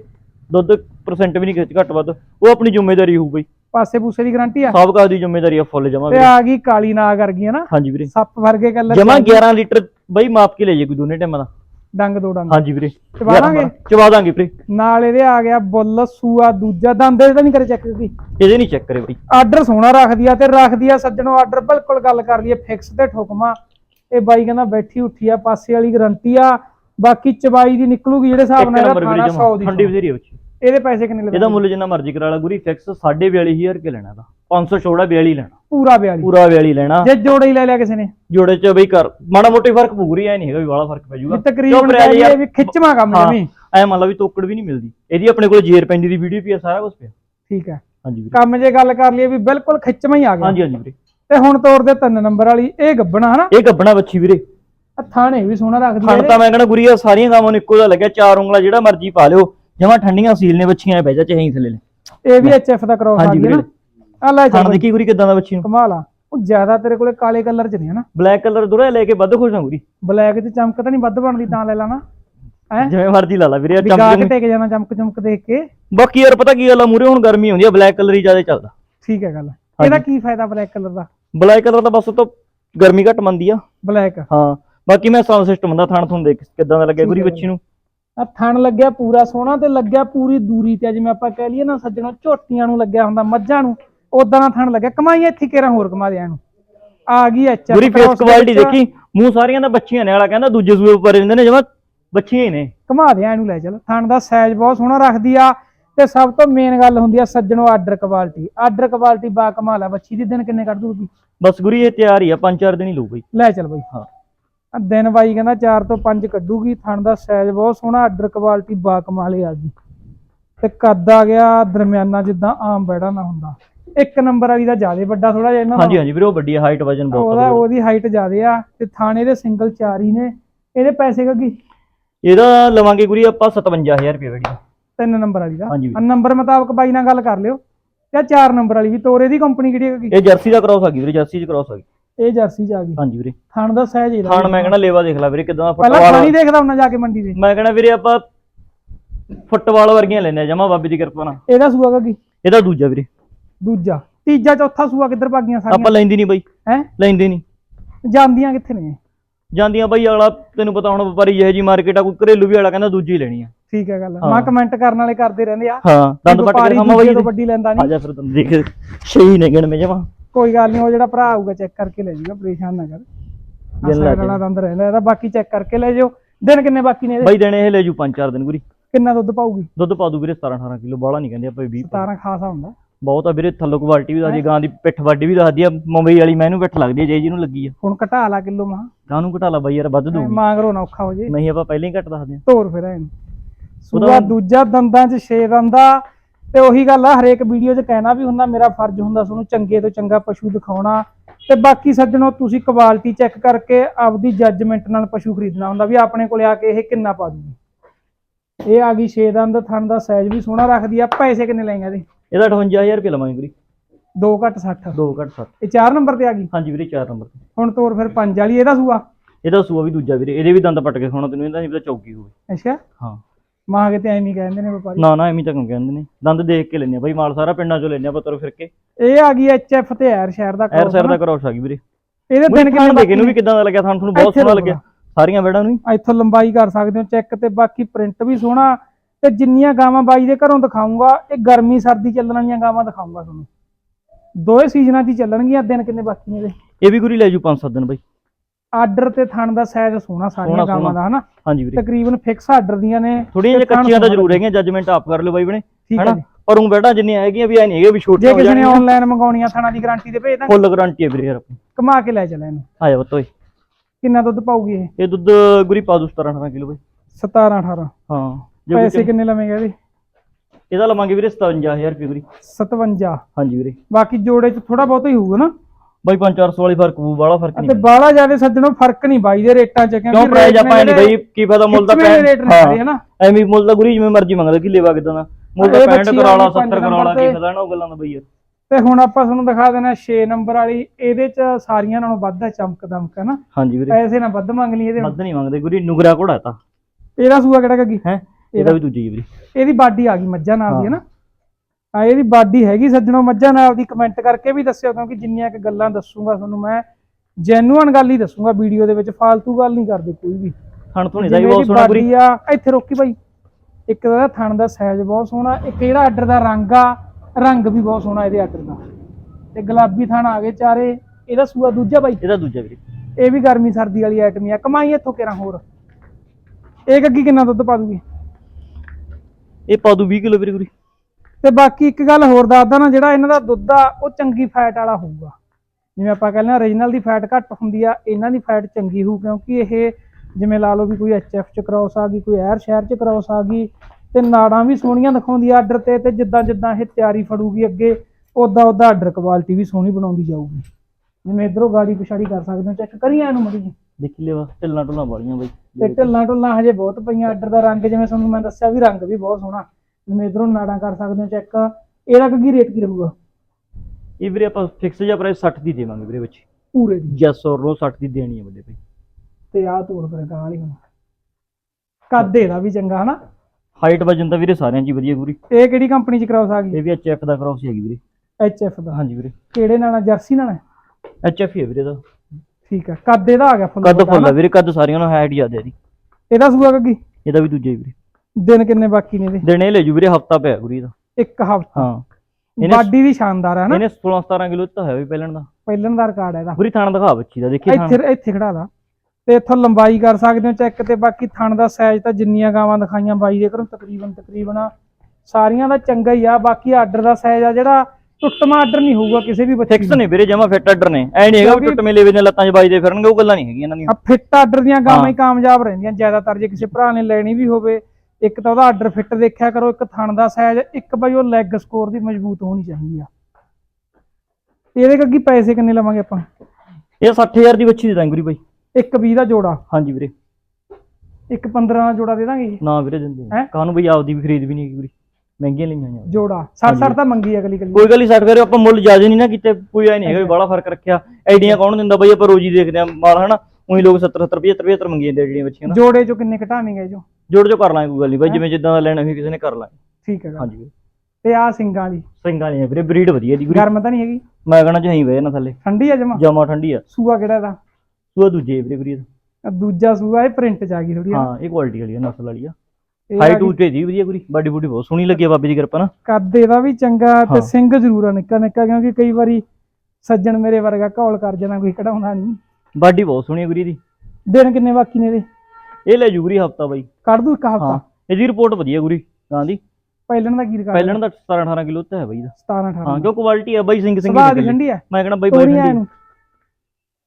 ਦੁੱਧ ਪਰਸੈਂਟ ਵੀ ਨਹੀਂ ਖਿੱਚ ਘੱਟ ਵੱਧ। ਉਹ ਆਪਣੀ ਜ਼ਿੰਮੇਵਾਰੀ ਹੋਊ ਬਈ। ਪਾਸੇ ਪੂਸੇ ਦੀ ਗਾਰੰਟੀ ਆ। ਸਭ ਕਾਸ ਦੀ ਜ਼ਿੰਮੇਵਾਰੀ ਆ ਫੁੱਲ ਜਮਾ ਤੇ ਵੀਰੇ। ਆ ਗਈ ਕਾਲੀ ਨਾਗ ਵਰਗੀ ਹੈ ਨਾ? ਹਾਂਜੀ ਵੀਰੇ। ਸੱਪ ਵਰਗੇ ਕਲਰ ਜਮਾ 11 ਲੀਟਰ ਬਈ ਮਾਪ ਕੇ ਲੈ ਜੇ ਕੋਈ ਦੋਨੇ ਟਾਈਮਾਂ ਦਾ। ਡੰਗ ਦੋ ਡੰਗ। ਹਾਂਜੀ ਵੀਰੇ। ਚਬਾ ਦਾਂਗੇ? ਚਵਾ ਦਾਂਗੇ ਵੀਰੇ। ਨਾਲ ਇਹਦੇ ਆ ਗਿਆ ਬੁੱਲ ਸੂਆ ਦੂਜਾ ਦੰਦ ਇਹਦੇ ਤਾਂ ਨਹੀਂ ਕਰੇ ਚੈੱਕ ਕੀਤੀ? ਇਹਦੇ ਨਹੀਂ ਚੈੱਕ ਕਰੇ ਬਈ ਆਰਡਰ ਸੋਹਣਾ ਰੱਖਦੀ ਆ ਤੇ ਰੱਖਦੀ ਆ ਸੱਜਣੋ ਆਰਡਰ ਬਿਲਕੁਲ ਗੱਲ ਕਰ ਲਈਏ ਫਿਕਸ ਤੇ ਠੁਕਮਾ। ਇਹ ਬਾਈ ਕਹਿੰਦਾ ਬੈਠੀ ਉੱਠੀ ਆ ਪਾਸੇ ਵਾਲੀ ਗਰੰਟੀ ਆ। ਬਾਕੀ ਚਬਾਈ ਦੀ ਨਿਕਲੂਗੀ ਜਿਹੜੇ ਹਿਸਾਬ ਨਾਲ ਇਹਦਾ ਨੰਬਰ ਵੀਰੇ ਥਾਣਾ 100 ਜਮਾ ਦੀ ਠੰਡੀ ਬਥੇਰੀ ਬੱਚੀ ਇਹਦੇ ਪੈਸੇ ਕਿੰਨੇ ਇਹਦਾ ਲੱਗਦੇ ਮੁੱਲ ਜਿੰਨਾ ਮਰਜ਼ੀ ਕਰਾ ਲਾ ਗੁਰੀ ਫਿਕਸ 42000 ਕੇ ਲੈਣਾ ਦਾ 500 ਛੋੜਾ 42 ਲੈਣਾ। ਪੂਰਾ 42 ਪੂਰਾ 42 ਲੈਣਾ। ਜੇ ਜੋੜਾ ਹੀ ਲੈ ਲਿਆ ਕਿਸੇ ਨੇ। ਜੋੜੇ ਚ ਬਈ ਕਰ ਮਾੜਾ ਮੋਟੀ ਫ਼ਰਕ ਪੂਰੀ ਐ ਨਹੀਂ ਹੈਗਾ ਵੀ ਵਾਲਾ ਫ਼ਰਕ ਪੈ ਜਾਊਗਾ। ਤਕਰੀਬਨ ਲਈਏ ਵੀ ਖਿੱਚਵਾਂ ਕੰਮ ਹਾਂ, ਜਮੀ ਐ ਮੰਨ ਲਾ ਵੀ ਤੋਕੜ ਵੀ ਨਹੀਂ ਮਿਲਦੀ। ਇਹਦੀ ਆਪਣੇ ਕੋਲ ਜੇਰ ਪੈਂਦੀ ਦੀ ਵੀਡੀਓ ਵੀ ਆ ਸਾਰਾ ਕੁਝ ਪਿਆ। ਠੀਕ ਹੈ। ਹਾਂਜੀ ਵੀਰੇ। ਕੰਮ ਜੇ ਗੱਲ ਕਰ ਲਈਏ ਵੀ ਬਿਲਕੁਲ ਖਿੱਚਵਾਂ ਹੀ ਆ ਗਿਆ। ਹਾਂਜੀ ਹਾਂਜੀ ਵੀਰੇ। ਤੇ ਹੁਣ ਤੋਰ ਦੇ ਤਿੰਨ ਨੰਬਰ ਵਾਲੀ ਇਹ ਗੱਬਣਾ ਹਨਾ? ਇਹ ਗੱਬਣਾ ਬੱਚੀ ਵੀਰੇ। ਆ ਥਾਣੇ ਵੀ ਸੋਹਣਾ ਰੱਖਦੀ ਖਣ ਆ ਤਾਂ ਮੈਂ ਕਹਿੰਦਾ ਗੁਰੀਆ ਸਾਰੀਆਂ ਗਾਵਾਂ ਨੂੰ ਇੱਕੋ ਦਾ ਲੱਗਿਆ ਚਾਰ ਉਂਗਲਾ ਜਿਹੜਾ ਮਰਜ਼ੀ ਪਾ ਲਿਓ। ਜਮਾ ਠੰਡੀਆਂ ਸੀਲ ਨੇ ਬੱਚੀਆਂ ਬਹਿ ਜਾ ਚਾਹੀ ਥੱਲੇ ਲੈ। ਇਹ ਵੀ ਐਚਐਫ ਦਾ ਕਰਾਉ ਹਾਂਜੀ ਨਾ। ਵੀਰੇ। ਆ ਲੈ ਚੱਲ ਦੇਖੀ ਗੁਰੀ ਕਿਦਾਂ ਦਾ ਬੱਚੀ ਨੂੰ? ਕਮਾਲ ਆ। ਉਹ ਜ਼ਿਆਦਾ ਤੇਰੇ ਕੋਲੇ ਕਾਲੇ ਕਲਰ ਚ ਨਾ। ਬਲੈਕ ਕਲਰ ਦੁਰਾ ਲੈ ਕੇ ਵੱਧ ਖੁਸ਼ ਹਾਂ ਗੁਰੀ ਬਲੈਕ ਚ ਚਮਕ ਤਾਂ ਨਹੀਂ ਵੱਧ ਬਣਦੀ ਤਾਂ ਲੈ ਲਾਣਾ ਹੈ? ਜਿਵੇਂ ਮਰਜ਼ੀ ਲਾ ਲਾ ਵੀਰੇ ਚਮਕ ਚਮਕ- ਟੇਕ ਜਾਣਾ ਚਮਕ ਚਮਕ ਦੇਖ ਕੇ। ਬਾਕੀ ਯਾਰ ਪਤਾ ਕੀ ਗੱਲ ਆ ਮੂਰੇ ਹੁਣ ਗਰਮੀ ਹੁੰਦੀ ਆ ਬਲੈਕ ਕਲਰ ਹੀ ਜ਼ਿਆਦਾ ਚੱਲਦਾ। ਠੀਕ ਹੈ ਗੱਲ। ਇਹਦਾ ਕੀ ਫਾਇਦਾ ਬਲੈਕ ਕਲਰ ਦਾ? ਬਲੈਕ ਕਲਰ ਦਾ ਬਸ ਤੋਂ ਗਰਮੀ ਘੱਟ ਮੰਦੀ ਆ। ਬਲੈਕ। ਹਾਂ ਬਾਕੀ ਮੈਂ ਸਾਊਂਡ ਸਿਸਟਮ ਹੁੰਦਾ ਥਾਣ ਤੁਹਾਨੂੰ ਦੇਖ ਕਿਦਾਂ ਦਾ ਲੱਗਿਆ ਗੁਰੀ ਬੱਚੀ ਨੂੰ। ਆ ਥਣ ਲੱਗਿਆ ਪੂਰਾ ਸੋਹਣਾ ਤੇ ਲੱਗਿਆ ਪੂਰੀ ਦੂਰੀ ਤੇ ਜਿਵੇਂ ਆਪਾਂ ਕਹਿ ਲਈਏ ਨਾ ਸੱਜਣੋ ਝੋਟੀਆਂ ਨੂੰ ਲੱਗਿਆ ਹੁੰਦਾ ਮੱਝਾਂ ਨੂੰ ਉਦਾਂ ਦਾ ਥਣ ਲੱਗਿਆ। ਕਮਾਈ ਇੱਥੇ ਕੇਰਾ ਹੋਰ ਕਮਾ ਦਿਆਂ ਨੂੰ ਆ ਗਈ ਐਚ ਗੁਰੀ ਫੇਸ ਕੁਆਲਿਟੀ ਦੇਖੀ ਮੂੰਹ ਸਾਰੀਆਂ ਦਾ ਬੱਚੀਆਂ ਨੇ ਵਾਲਾ ਕਹਿੰਦਾ ਦੂਜੇ ਸੂਏ ਉੱਪਰ ਰਹਿੰਦੇ ਨੇ ਜਮਾ ਬੱਚੀਆਂ ਹੀ ਨੇ। ਕਮਾ ਦਿਆਂ ਇਹਨੂੰ ਲੈ ਚੱਲ। ਥਣ ਦਾ ਸਾਈਜ਼ ਬਹੁਤ ਸੋਹਣਾ ਰੱਖਦੀ ਆ। ਤੇ ਸਭ ਤੋਂ ਮੇਨ ਗੱਲ ਹੁੰਦੀ ਆ ਸੱਜਣੋ ਆਰਡਰ ਕੁਆਲਿਟੀ ਆਰਡਰ ਕੁਆਲਿਟੀ ਬਾ ਕਮਾਲ ਆ ਬੱਚੀ ਦੀ ਦਿਨ ਕਿੰਨੇ ਕੱਢ ਦੂਗੀ? ਬਸ ਗੁਰੀ ਇਹ ਤਿਆਰ ਹੀ ਆ ਪੰਜ ਚਾਰ ਦਿਨ ਹੀ ਲਊ ਬਈ। ਲੈ ਚੱਲ ਬਈ। ਹਾਂ। ਦਿਨ ਬਾਈ ਕਹਿੰਦਾ 4 ਤੋਂ 5 ਕੱਢੂਗੀ ਥਣ ਦਾ ਸਾਈਜ਼ ਬਹੁਤ ਸੋਹਣਾ ਆਰਡਰ ਕੁਆਲਿਟੀ ਬਾ ਕਮਾਲ ਆ ਜੀ। ਤੇ ਕੱਦ ਆ ਗਿਆ ਦਰਮਿਆਨਾ ਜਿੱਦਾਂ ਆਮ ਬੈੜਾ ਨਾ ਹੁੰਦਾ। ਇੱਕ ਨੰਬਰ ਵਾਲੀ ਦਾ ਜ਼ਿਆਦਾ ਵੱਡਾ ਥੋੜਾ ਜਿਹਾ ਇਹਨਾਂ ਹਾਂਜੀ ਹਾਂਜੀ ਵੀਰੇ ਉਹ ਵੱਡੀ ਹਾਈਟ ਵਜਨ ਬਹੁਤ ਉਹਦਾ। ਉਹਦੀ ਹਾਈਟ ਜ਼ਿਆਦੇ ਆ ਤੇ ਥਾਣੇ ਦੇ ਸਿੰਗਲ ਚਾਰ ਹੀ ਨੇ। ਇਹਦੇ ਪੈਸੇ ਕੱਗੀ ਇਹਦਾ ਲਵਾਂਗੇ ਗੁਰੀ ਆਪਾਂ 57000 ਰੁਪਏ ਬੜੀ ਤਿੰਨ ਨੰਬਰ ਵਾਲੀ ਦਾ। ਹਾਂਜੀ ਨੰਬਰ ਮੁਤਾਬਕ ਬਾਈ ਨਾਲ ਗੱਲ ਕਰ ਲਿਓ। ਤੇ ਚਾਰ ਨੰਬਰ ਵਾਲੀ ਵੀ ਤੋਰੇ ਦੀ ਕੰਪਨੀ ਕਿਹੜੀ ਹੈਗੀ ਇਹ ਜਰਸੀ ਦਾ ਕ੍ਰਾਸ ਆ ਗਈ ਵੀਰੇ ਜਰਸੀ ਚ ਕ੍ਰਾਸ ਆ ਗਈ। ਇਹ ਜਰਸੀ ਚ ਆ ਗਈ। ਹਾਂਜੀ ਵੀਰੇ। ਥਣ ਦਾ ਸਾਈਜ਼ ਇਹਦਾ। ਥਾਣ ਮੈਂ ਕਹਿੰਦਾ ਲੇਵਾ ਦੇਖ ਲੈ ਵੀਰੇ ਕਿਦਾਂ ਦਾ ਪਹਿਲਾਂ ਥਾਣੀ ਦੇਖਦਾ ਹੁੰਦਾ ਜਾ ਕੇ ਮੰਡੀ ਦੇ। ਮੈਂ ਕਹਿੰਦਾ ਵੀਰੇ ਆਪਾਂ ਫੁੱਟਬਾਲ ਵਰਗੀਆਂ ਲੈਨੇ ਜਮਾ ਬਾਬੇ ਦੀ ਕਿਰਪਾ ਨਾਲ। ਇਹਦਾ ਸੂਆ ਕੱਗੀ ਇਹਦਾ ਦੂਜਾ ਵੀਰੇ। ਦੂਜਾ। ਤੀਜਾ ਚੌਥਾ ਸੂਆ ਕਿੱਧਰ ਭਾਗੀਆਂ ਆਪਾਂ ਸਾਰੀਆਂ? ਲੈਂਦੀ ਨਹੀਂ ਬਾਈ। ਹੈ? ਲੈਂਦੇ ਨਹੀਂ। ਜਾਂਦੀਆਂ ਕਿੱਥੇ ਨੇ ਜਾਂਦੀਆਂ ਬਾਈ ਅਗਲਾ ਤੈਨੂੰ ਪਤਾ ਹੁਣ ਵਪਾਰੀ ਜਿਹੇ ਜੀ ਮਾਰਕੀਟ ਆ ਕੋਈ ਘਰੇਲੂ ਵੀ ਵਾਲਾ ਕਹਿੰਦਾ ਦੂਜੀ ਲੈਣੀ ਆ। ਠੀਕ ਹੈ ਗੱਲ। ਮੈਂ ਕਮੈਂਟ ਕਰਨ ਵਾਲੇ ਕਰਦੇ ਰਹਿੰਦੇ ਆ। ਹਾਂ ਦੰਦ ਪੱਟ ਕੇ ਦੂਜੇ ਬਾਈ ਵੱਡੀ ਲੈਂਦਾ ਆ ਨਹੀਂ ਜਾ ਫਿਰ ਤੈਨੂੰ ਦੇਖ ਛੇ ਨੇ ਗਿਣ ਮੇ ਜਮਾ। ਕੋਈ ਗੱਲ ਨਹੀਂ ਉਹ ਜਿਹੜਾ ਭਰਾ ਆਊਗਾ ਚੈੱਕ ਕਰਕੇ ਲੈ ਜਾਊਗਾ ਪਰੇਸ਼ਾਨ ਨਾ ਕਰ। ਗਿਣ ਲੈ ਦੰਦ ਰਹਿੰਦਾ ਇਹਦਾ ਬਾਕੀ ਚੈੱਕ ਕਰਕੇ ਲੈ ਜਾਓ। ਦਿਨ ਕਿੰਨੇ ਬਾਕੀ ਨੇ ਇਹਦੇ? ਬਾਈ ਦੇਣੇ ਇਹ ਲੈ ਜੂ ਪੰਜ ਚਾਰ ਦਿਨ ਗੁਰੀ ਕਿੰਨਾ ਦੁੱਧ ਪਾਊਗੀ? ਦੁੱਧ ਪਾ ਦੂ ਵੀਰੇ 17 18 ਕਿਲੋ ਬਾਹਲਾ ਨਹੀਂ ਕਹਿੰਦੇ ਆਪਾਂ 20 17 ਖਾਸਾ ਹੁੰਦਾ। ਬਹੁਤ ਆ ਵੀਰੇ ਥੱਲੋਂ ਕੁਆਲਿਟੀ ਵੀ ਦੱਸਦੀ ਗਾਂ ਦੀ ਪਿੱਠ ਵੱਡੀ ਵੀ ਦੱਸਦੀ ਆ ਮੁੰਬਈ ਵਾਲੀ ਮੈਨੂੰ ਪਿੱਠ ਲੱਗਦੀ ਆ ਜੇ ਜਿਹਨੂੰ ਲੱਗੀ ਆ। ਹੁਣ ਘਟਾ ਲਾ ਕਿਲੋ ਮਾ। ਗਾਂ ਨੂੰ ਘਟਾ ਲਾ ਬਾਈ ਯਾਰ ਵੱਧ ਦੂ ਮਾਂਗਰੋ ਨਾ ਔਖਾ ਹੋ ਜੇ। ਨਹੀਂ ਆਪਾਂ ਪਹਿਲਾਂ ਹੀ ਘੱਟ ਦੱਸਦੇ ਆ। ਤੋਰ ਫਿਰ ਉਹਦਾ- ਸੂਆ ਦੂਜਾ ਦੰਦਾਂ 'ਚ ਛੇ ਦੰਦਾ। ਤੇ ਉਹੀ ਗੱਲ ਆ ਹਰੇਕ ਵੀਡੀਓ 'ਚ ਕਹਿਣਾ ਵੀ ਹੁੰਦਾ ਮੇਰਾ ਫਰਜ਼ ਹੁੰਦਾ ਤੁਹਾਨੂੰ ਚੰਗੇ ਤੋਂ ਚੰਗਾ ਪਸ਼ੂ ਦਿਖਾਉਣਾ। ਤੇ ਬਾਕੀ ਸੱਜਣੋ ਤੁਸੀਂ ਕੁਆਲਿਟੀ ਚੈੱਕ ਕਰਕੇ ਆਪਦੀ ਜੱਜਮੈਂਟ ਨਾਲ ਪਸ਼ੂ ਖਰੀਦਣਾ ਹੁੰਦਾ ਵੀ ਆਪਣੇ ਕੋਲੇ ਆ ਕੇ ਇਹ ਕਿੰਨਾ ਪਾ ਦੂਗੀ। ਇਹ ਆ ਗਈ ਛੇ ਦੰਦ ਥਣ ਦਾ ਸਾਈਜ਼ ਵੀ ਸੋਹਣਾ ਰੱਖਦੀ ਆ। ਪੈਸੇ ਕਿੰਨੇ ਲੈਂਗੇ ਇਹਦੇ? ਇਹਦਾ 58000 ਰੁਪਏ ਲਵਾਂਗੇ ਵੀਰੇ। 2 ਘੱਟ 60 ਦੋ ਘੱਟ ਸੱਤ ਇਹ 4 ਨੰਬਰ ਤੇ ਆ ਗਈ? ਹਾਂਜੀ ਵੀਰੇ 4 ਨੰਬਰ ਤੇ। ਹੁਣ ਤੋਰ ਫਿਰ 5 ਵਾਲੀ ਇਹਦਾ ਸੂਆ? ਇਹਦਾ ਸੂਆ ਵੀ ਦੂਜਾ ਵੀਰੇ ਇਹਦੇ ਵੀ ਦੰਦ ਪੱਟ ਕੇ ਖਾਣਾ ਤੈਨੂੰ ਇਹਦਾ ਨਹੀਂ ਪਤਾ ਚੌਕੀ ਹੋਵੇ। ਅੱਛਾ। ਹਾਂ। ਮਾਂ ਕਿਤੇ ਐਵੇਂ ਹੀ ਕਹਿੰਦੇ ਨੇ ਵਪਾਰੀ। ਨਾ ਨਾ ਐਵੇਂ ਤਾਂ ਕਿਉਂ ਕਹਿੰਦੇ ਨੇ? ਦੰਦ ਦੇਖ ਕੇ ਲੈਣੇ ਬਾਈ ਮਾਲ ਸਾਰਾ ਪਿੰਡਾਂ ਚੋਂ ਲੈਣੇ ਆਪਾਂ ਤੁਰ ਫਿਰ ਕੇ। ਇਹ ਆ ਗਈ ਐਚਐਫ ਤੇ ਐਰ ਸ਼ਹਿਰ ਦਾ ਐਰ ਸਰ ਦਾ। ਕਰੋਸ ਆ ਗਈ ਵੀਰੇ। ਇਹਦੇ ਦਿਨ ਕਿੰਨੇ ਦੇਖੇ ਬਾਕੀ ਨੂੰ ਵੀ ਕਿਦਾਂ ਦਾ ਲੱਗਿਆ? ਤੁਹਾਨੂੰ ਤੁਹਾਨੂੰ ਬਹੁਤ ਸੋਹਣਾ। ਲੱਗਿਆ। ਸਾਰੀਆਂ ਵੜਾਂ ਨੂੰ ਇੱਥੋਂ ਲੰਬਾਈ ਕਰ ਸਕਦੇ ਹੋ ਚੈੱਕ ਤੇ ਬਾਕੀ ਪ੍ਰਿੰਟ ਵੀ ਸੋਹਣਾ। ਤੇ ਜਿੰਨੀਆਂ ਗਾਵਾਂ ਬਾਈ ਦੇ ਘਰੋਂ ਦਿਖਾਉਂਗਾ ਇਹ ਗਰਮੀ ਸਰਦੀ ਚੱਲਣ ਵਾਲੀਆਂ ਗਾਵਾਂ ਦਿਖਾਉਂਗਾ ਤੁਹਾਨੂੰ। ਦੋਏ ਸੀਜ਼ਨਾਂ 'ਚ ਚੱਲਣਗੀਆਂ ਦਿਨ ਕਿੰਨੇ ਬਾਕੀ ਨੇ ਇਹਦੇ? ਇਹ ਵੀ ਗੁਰੀ ਲੈ ਜੂ 5-7 ਦਿਨ ਬਾਈ। ਆਰਡਰ ਤੇ ਥਣ ਦਾ ਸਾਈਜ਼ ਸੋਹਣਾ ਸਾਰੀਆਂ ਗਾਵਾਂ ਦਾ ਹਨਾ? ਹਾਂਜੀ ਵੀਰੇ। ਤਕਰੀਬਨ ਫਿਕਸ ਆਰਡਰ ਦੀਆਂ ਨੇ ਥੋੜੀਆਂ ਤੇ ਜਿਹੀਆਂ ਕੱਚੀਆਂ ਤਾਂ ਜ਼ਰੂਰ ਹੈਗੀਆਂ ਜੱਜਮੈਂਟ ਆਪ ਕਰ ਲਿਓ ਬਾਈ ਬਣੇ ਹਨਾ? ਜੀ। ਪਰ ਉਹ ਬੈਠਾ ਜਿੰਨੀਆਂ ਹੈਗੀਆਂ ਵੀ ਐ ਨਹੀਂ ਹੈਗੇ ਵੀ ਜੇ ਛੋਟੀਆਂ ਹੋ ਕਿਸੇ ਨੇ ਆਨਲਾਈਨ ਮੰਗਾਉਣੀਆਂ ਥਣਾ ਦੀ ਗਾਰੰਟੀ ਦੇ ਭੇਜ ਦਾਂਗੇ। ਫੁੱਲ ਗਾਰੰਟੀ ਹੈ ਵੀਰੇ ਯਾਰ ਆਪਣੀ। ਕਮਾ ਕੇ ਲੈ ਚੱਲਾਂ ਇਹਨੂੰ। ਆ ਜਾ ਬੱਤੋਏ ਕਿੰਨਾ ਦੁੱਧ ਪਾਊਗੀ ਇਹ? ਇਹ ਦੁੱਧ ਗੁਰੀ ਪਾ ਦੂ 17 18 ਕਿਲੋ ਬਾਈ। 17 18 ਹਾਂ। ਜੇ ਪੈਸੇ ਕਿੰਨੇ ਲਵੇਂਗੇ ਇਹਦੇ? ਇਹਦਾ ਲਵਾਂਗੇ ਵੀਰੇ 57000 ਰੁਪਏ ਗੁਰੀ। 57 ਹਾਂਜੀ ਵੀਰੇ। ਬਾਕੀ ਜੋੜੇ 'ਚ ਥੋੜਾ ਬਹੁਤ ਹੀ ਹੋਊਗਾ ਨਾ? ਬਾਈ 5-400 ਵਾਲੀ ਫ਼ਰਕ ਹੋਊ ਬਾਲਾ ਫ਼ਰਕ ਤੇ ਨਹੀਂ ਬਾਲਾ ਜ਼ਿਆਦਾ ਸੱਜਣੋ ਫ਼ਰਕ ਨਹੀਂ ਬਾਈ ਦੇ ਰੇਟਾਂ 'ਚ ਕਿਉਂ ਪ੍ਰਾਈਜ਼ ਆਪਾਂ ਨਹੀਂ ਬਾਈ ਕੀ ਫਾਇਦਾ ਮੁੱਲ ਦਾ ਨੇ? ਹਨਾ ਐਵੇਂ ਹੀ ਮੁੱਲ ਦਾ ਗੁਰੀ ਜਿਵੇਂ ਮਰਜ਼ੀ ਮੰਗਦਾ ਕਿ ਲੇਵਾ ਕਿਦਾਂ ਦਾ? ਮੁੱਲ ਦਾ ਇਹ 65 ਬੱਚੀ ਕਰਾ ਲਾ ਵਾਲੀ ਪੰਜ 70 ਕਰਾ ਲਾ ਨੰਬਰ ਕੀ ਤੇ। ਫਾਇਦਾ ਨਾ ਉਹ ਗੱਲਾਂ ਦਾ ਬਈ ਯਾਰ ਤੇ ਹੁਣ ਆਪਾਂ ਤੁਹਾਨੂੰ ਦਿਖਾ ਦੇਣਾ 6 ਨੰਬਰ ਵਾਲੀ ਇਹਦੇ 'ਚ ਸਾਰੀਆਂ ਨਾਲੋਂ ਵੱਧ ਹੈ ਚਮਕ ਦਮਕ ਹਨਾ ਹਾਂਜੀ ਵੀਰੇ। ਪੈਸੇ ਨਾ ਵੱਧ ਮੰਗ ਲਈ ਇਹਦੇ। ਵੱਧ ਨਹੀਂ ਮੰਗਦੇ ਗੁਰੀ ਨੁਗਰਾ ਘੋੜਾ ਤਾਂ। ਇਹਦਾ ਸੂਆ ਕਿਹੜਾ ਕੱਗੀ ਹੈ? ਇਹਦਾ। ਵੀ ਦੂਜੀ ਵੀਰੇ। ਇਹਦੀ ਬਾਡੀ ਆ ਗਈ ਮੱਝਾਂ ਨਾਲ ਦੀ ਹਨਾ ਆ ਇਹਦੀ ਬਾਡੀ ਹੈਗੀ ਸੱਜਣੋ ਮੱਝਾਂ ਨਾਲ ਦੀ ਕਮੈਂਟ ਕਰਕੇ ਵੀ ਦੱਸਿਓ ਕਿਉਂਕਿ ਜਿੰਨੀਆਂ ਕਿ ਗੱਲਾਂ ਦੱਸੂਗਾ ਤੁਹਾਨੂੰ ਮੈਂ ਜੈਨੂਅਨ ਗੱਲ ਹੀ ਦੱਸੂਗਾ ਵੀਡੀਓ ਦੇ ਵਿੱਚ ਫਾਲਤੂ ਗੱਲ ਨਹੀਂ ਕਰਦੇ ਕੋਈ ਵੀ। ਥਣ ਦਾ ਵੀ ਜਿਵੇਂ ਬਹੁਤ ਦੀ ਸੋਹਣਾ ਬਾਡੀ ਆ ਇੱਥੇ ਰੋਕੀ ਬਾਈ ਇੱਕ ਤਾਂ ਇਹਦਾ ਥਣ ਦਾ ਸਾਈਜ਼ ਬਹੁਤ ਸੋਹਣਾ ਇੱਕ ਜਿਹੜਾ ਆਰਡਰ ਦਾ ਰੰਗ ਆ ਰੰਗ ਵੀ ਬਹੁਤ ਸੋਹਣਾ ਇਹਦੇ ਆਰਡਰ ਦਾ। ਤੇ ਗੁਲਾਬੀ ਥਣ ਆ ਗਏ ਚਾਰੇ ਇਹਦਾ ਸੂਆ ਦੂਜਾ ਬਾਈ ਇਹਦਾ ਦੂਜਾ ਵੀਰੇ। ਇਹ ਵੀ ਗਰਮੀ ਸਰਦੀ ਵਾਲੀ ਆਈਟਮ ਆ ਕਮਾਈ ਇੱਥੋਂ ਕਿਰਾਂ ਹੋਰ। ਇਹ ਗੱਗੀ ਕਿੰਨਾ ਦੁੱਧ ਪਾ ਦੂਗੀ? ਇਹ ਪਾ ਦੂ 20 ਕਿਲੋ ਵੀਰੇ ਗੁਰੀ ਤੇ ਬਾਕੀ ਇੱਕ ਗੱਲ ਹੋਰ ਦੱਸਦਾ ਨਾ ਜਿਹੜਾ ਇਹਨਾਂ ਦਾ ਦੁੱਧ ਆ ਉਹ ਚੰਗੀ ਫੈਟ ਵਾਲਾ ਹੋਊਗਾ। ਜਿਵੇਂ ਆਪਾਂ ਕਹਿੰਦੇ ਆ origignal ਦੀ ਫੈਟ ਘੱਟ ਹੁੰਦੀ ਆ ਇਹਨਾਂ ਦੀ ਫੈਟ ਚੰਗੀ ਹੋਊ ਕਿਉਂਕਿ ਇਹ ਜਿਵੇਂ ਲਾ ਲਓ ਵੀ ਕੋਈ ਐਚਐਫ ਚ ਕ੍ਰਾਸ ਆ ਗਈ ਕੋਈ ਐਰ ਸ਼ਹਿਰ ਚ ਕ੍ਰਾਸ ਆ ਗਈ ਤੇ ਨਾੜਾਂ ਵੀ ਸੋਹਣੀਆਂ ਦਿਖਾਉਂਦੀ ਆ ਆਰਡਰ ਤੇ ਤੇ ਜਿੱਦਾਂ ਜਿੱਦਾਂ ਇਹ ਤਿਆਰੀ ਫੜੂਗੀ ਅੱਗੇ ਉਦਾਂ ਉਦਾਂ ਆਰਡਰ ਕੁਆਲਿਟੀ ਵੀ ਸੋਹਣੀ ਬਣਾਉਂਦੀ ਜਾਊਗੀ। ਜਿਵੇਂ ਇਧਰੋਂ ਗਾੜੀ ਪਿਛਾੜੀ ਕਰ ਸਕਦੇ ਹੋ ਚੈੱਕ ਕਰੀਏ ਇਹਨੂੰ ਮੜੀ ਦੇਖੀ ਲਿਆ ਢਿੱਲਾਂ ਢੁੱਲਾਂ ਵਾਲੀਆਂ ਬਾਈ। ਤੇ ਢਿੱਲਾਂ ਢੁੱਲਾਂ ਹਜੇ ਬਹੁਤ ਪਈਆਂ ਆਰਡਰ ਦਾ ਰੰਗ ਜਿਵੇਂ ਤੁਹਾਨੂੰ ਮੈਂ ਦੱਸਿਆ ਵੀ ਰੰਗ ਵੀ ਬਹੁਤ ਸੋਹਣਾ। ਜਿਵੇਂ ਇਧਰੋਂ ਨਾੜਾਂ ਕਰ ਸਕਦੇ ਹੋ ਚੈੱਕ ਇਹਦਾ ਕੀ ਰੇਟ ਕੀ ਰਹੂਗਾ? ਇਹ ਵੀਰੇ ਆਪਾਂ ਫਿਕਸ ਜਿਹਾ ਪ੍ਰਾਈਸ 60 ਦੀ ਦੇਵਾਂਗੇ ਵੀਰੇ ਵਿੱਚ ਪੂਰੇ ਦੀ। ਜੈਸ ਔਰ ਨੋ 60 ਦੀ ਦੇਣੀ ਹੈ ਵੱਡੇ ਭਾਈ। ਤੇ ਆਹ ਤੋੜ ਫਿਰ ਗਾਂ ਵਾਲੀ ਹੁਣ। ਕੱਦ ਇਹਦਾ ਵੀ ਚੰਗਾ ਹਨਾ? ਹਾਈਟ ਵਜਨ ਤਾਂ ਵੀਰੇ ਸਾਰਿਆਂ ਹੀ ਵਧੀਆ ਗੁਰੀ ਇਹ ਕਿਹੜੀ ਕੰਪਨੀ ਚ ਕਰਾਉਸ ਆ ਗਈ? ਇਹ ਵੀ ਐਚਐਫ ਦਾ ਕ੍ਰਾਸ ਹੀ ਹੈਗੀ ਵੀਰੇ। ਐਚਐਫ ਦਾ। ਹਾਂਜੀ ਵੀਰੇ। ਕਿਹੜੇ ਨਾਲ? ਜਰਸੀ ਨਾਲ ਹੈ? ਐਚਐਫ ਹੀ ਹੈ ਵੀਰੇ ਦਾ ਠੀਕ ਆ। ਕੱਦ ਇਹਦਾ ਆ ਗਿਆ ਫੁੱਲ ਕੱਦ ਫੁੱਲ? ਹੈ ਵੀਰੇ ਕੱਦ ਸਾਰਿਆਂ ਨੂੰ ਹਾਈਟ ਜ਼ਿਆਦਾ ਇਹਦੀ। ਇਹਦਾ ਸੂਆ ਕੱਗੀ? ਇਹਦਾ ਵੀ ਦੂਜਾ ਹੀ ਵੀਰੇ। ਦਿਨ ਕਿੰਨੇ ਬਾਕੀ ਨੇ ਇਹਦੇ? ਦਿਨ ਇਹ ਲੈ ਜੂ ਵੀਰੇ ਹਫਤਾ ਪਿਆ ਗੁਰੀ ਦਾ ਇੱਕ ਹਫ਼ਤਾ। ਹਾਂ। ਬਾਡੀ ਵੀ ਸ਼ਾਨਦਾਰ ਹੈ ਨਾ। ਇਹਨੇ 16 17 ਕਿਲੋ ਤਾਂ ਹੈ ਵੀ ਪਹਿਲਣ ਦਾ। ਪਹਿਲਣ ਦਾ ਰਿਕਾਰਡ ਹੈ ਇਹਦਾ। ਗੁਰੀ ਥਾਣਾ ਦਿਖਾ ਬੱਚੀ ਦਾ ਦੇਖੀ ਥਾਣ ਇੱਥੇ ਇੱਥੇ ਖੜਾ ਲਾ। ਤੇ ਇੱਥੋਂ ਲੰਬਾਈ ਕਰ ਸਕਦੇ ਹੋ ਚੈੱਕ ਤੇ ਬਾਕੀ ਥਣ ਦਾ ਸਾਈਜ਼ ਤਾਂ ਜਿੰਨੀਆਂ ਗਾਵਾਂ ਦਿਖਾਈਆਂ ਬਾਈ ਦੇ ਘਰੋਂ ਤਕਰੀਬਨ ਤਕਰੀਬਨ ਸਾਰੀਆਂ ਦਾ ਚੰਗਾ ਹੀ ਆ ਬਾਕੀ ਆਰਡਰ ਦਾ ਸਾਈਜ਼ ਆ ਜਿਹੜਾ ਟੁੱਟਮਾ ਆਰਡਰ ਨਹੀਂ ਹੋਊਗਾ ਕਿਸੇ ਵੀ ਬੱਚੇ ਫਿਕਸ ਨੇ। ਵੀਰੇ ਜਮਾ ਫਿੱਟ ਆਰਡਰ ਨੇ। ਐ ਨਹੀਂ ਹੈਗਾ ਵੀ ਟੁੱਟਵੇਂ ਲੇਵੇ ਦੀਆਂ ਲੱਤਾਂ 'ਚ ਵੱਜਦੇ ਫਿਰਨਗੇ ਉਹ ਗੱਲਾਂ ਨਹੀਂ ਹੈਗੀਆਂ ਇਹਨਾਂ ਦੀਆਂ। ਆ ਫਿੱਟ ਆਰਡਰ ਦੀਆਂ ਗਾਵਾਂ। ਹੀ। ਕਾਮਯਾਬ ਰਹਿੰਦੀਆਂ ਜ਼ਿਆਦਾਤਰ ਜੇ ਕਿਸੇ ਭਰਾ ਨੇ ਲੈਣੀ ਵੀ ਹੋਵੇ ਇੱਕ ਤਾਂ ਉਹਦਾ ਆਰਡਰ ਫਿੱਟ ਦੇਖਿਆ ਕਰੋ ਇੱਕ ਥਣ ਦਾ ਸਾਈਜ਼ ਇੱਕ ਬਈ ਉਹ ਲੈਗ ਸਕੋਰ ਦੀ ਮਜ਼ਬੂਤ ਹੋਣੀ ਚਾਹੀਦੀ ਆ। ਇਹਦੇ ਕੱਗੀ ਪੈਸੇ ਕਿੰਨੇ ਲਵਾਂਗੇ ਆਪਾਂ? ਇਹ 60000 ਦੀ ਬੱਚੀ ਦੇ ਦਾਂਗੇ ਵੀਰੇ ਬਾਈ। ਇੱਕ 20 ਦਾ ਜੋੜਾ? ਹਾਂਜੀ ਵੀਰੇ। ਇੱਕ 15 ਦਾ ਜੋੜਾ ਦੇ ਦਾਂਗੇ ਨਾ ਵੀਰੇ ਦਿੰਦੇ? ਕਾਹਨੂੰ ਬਈ ਆਪਦੀ ਵੀ ਖਰੀਦ ਵੀ ਨਹੀਂ ਹੈਗੀ ਵੀਰੇ ਮਹਿੰਗੀਆਂ ਲਈਆਂ ਹੋਈਆਂ। ਜੋੜਾ। 60 60 ਤਾਂ ਮੰਗੀ ਅਗਲੀ ਗਲੀ ਕੋਈ ਗੱਲ ਨਹੀਂ ਕਰਿਓ ਆਪਾਂ ਮੁੱਲ ਜਾਇਜ਼ ਨਹੀਂ ਨਾ ਕੀਤੇ ਕੋਈ ਐ ਨਹੀਂ ਹੈਗਾ ਬੜਾ ਫ਼ਰਕ ਰੱਖਿਆ। ਆਈਡੀਆਂ ਕੌਣ ਦਿੰਦਾ ਬਈ ਆਪਾਂ ਰੋਜ਼ ਦੇਖਦੇ ਆ ਮਾਲ ਹਨਾ? ਉਹੀ ਲੋਕ 70 70 75 75 ਮੰਗੀ ਜਾਂਦੇ ਜਿਹੜੀਆਂ ਬੱਚੀਆਂ ਨਾ ਜੋੜੇ ਚੋਂ ਕਿੰਨੇ ਘਟਾਵੇਂਗੇ ਜੋ ਜੋੜ ਜੋ ਕਰ ਲਾਂਗੇ ਕੋਈ ਗੱਲ ਨਹੀਂ ਬਾਈ ਜਿਵੇਂ ਜਿੱਦਾਂ ਦਾ ਲੈਣਾ ਹੋਈ ਕਿਸੇ ਨੇ ਕਰ ਲਾਂਗੇ। ਠੀਕ ਹੈਗਾ ਹਾਂਜੀ ਤੇ ਆ ਸਿੰਘਾਂ ਵਾਲੀ। ਸਿੰਘਾਂ ਨਹੀਂ ਵੀਰੇ ਬਰੀਡ ਵਧੀਆ ਦੀ ਗਰਮ ਤਾਂ ਨਹੀਂ ਹੈਗੀ? ਮੈਂ ਕਹਣਾ ਚਾਹੀ ਵੇ ਨਾ ਥੱਲੇ। ਠੰਡੀ ਆ ਜਮਾ? ਜਮਾ ਠੰਡੀ ਆ। ਸੂਆ ਕਿਹੜਾ ਦਾ ਸੂਆ ਦੂਜੇ ਵੀਰੇ ਵੀਰੇ ਦੂਜਾ ਸੂਆ ਇਹ ਪ੍ਰਿੰਟ ਚ ਆ ਗਈ ਥੋੜੀ ਹਾਂ ਇਹ ਕੁਆਲਿਟੀ ਵਾਲੀ ਆ ਨਸਲ ਵਾਲੀ ਆ। ਹਾਈਟ ਉੱਤੇ ਦੀ ਵਧੀਆ ਗੁਰੀ ਬਾਡੀ ਬੂਡੀ ਬਹੁਤ ਸੋਹਣੀ ਲੱਗੀ ਆ ਬਾਬੇ ਦੀ ਕਿਰਪਾ ਨਾ ਕੱਦ ਇਹਦਾ ਵੀ ਚੰਗਾ ਤੇ ਹਾਂ। ਸਿੰਘ ਜ਼ਰੂਰ ਆ ਨਿੱਕਾ ਨਿੱਕਾ ਕਿਉਂਕਿ ਕਈ ਵਾਰੀ ਸੱਜਣ ਮੇਰੇ ਵਰਗਾ ਘੌਲ ਕਰ ਜਾਣਾ ਕੋਈ ਕਢਾਉਂਦਾ ਨਹੀਂ ਬਾਡੀ ਬਹੁਤ ਸੋਹਣੀ ਆ ਗੁਰੀ ਦੀ ਦਿਨ ਕਿੰਨੇ ਬਾਕੀ ਨੇ ਇਹਦੇ? ਇਹ ਲੈ ਜੂ ਗੁਰੀ ਹਫਤਾ ਬਾਈ। ਕੱਢ ਦੂ ਇੱਕ ਹਾਂ। ਹਫਤਾ ਇਹਦੀ ਰਿਪੋਰਟ ਵਧੀਆ ਗੁਰੀ ਗਾਂ ਦੀ। ਪਹਿਲਣ ਦਾ ਕੀ ਰਿਕਾਰਡ? ਪਹਿਲਣ ਦਾ 17 18 ਕਿਲੋ ਤਾਂ ਹੈ ਬਾਈ ਦਾ। 17 ਹਾਂ 18 ਕਿਉਂ ਕੁਆਲਿਟੀ ਆ ਬਾਈ ਸਿੰਘ ਸਿੰਘ ਦੀ ਠੰਡੀ ਆ। ਮੈਂ ਕਹਣਾ ਬਾਈ ਬਾਈ ਠੰਡੀ।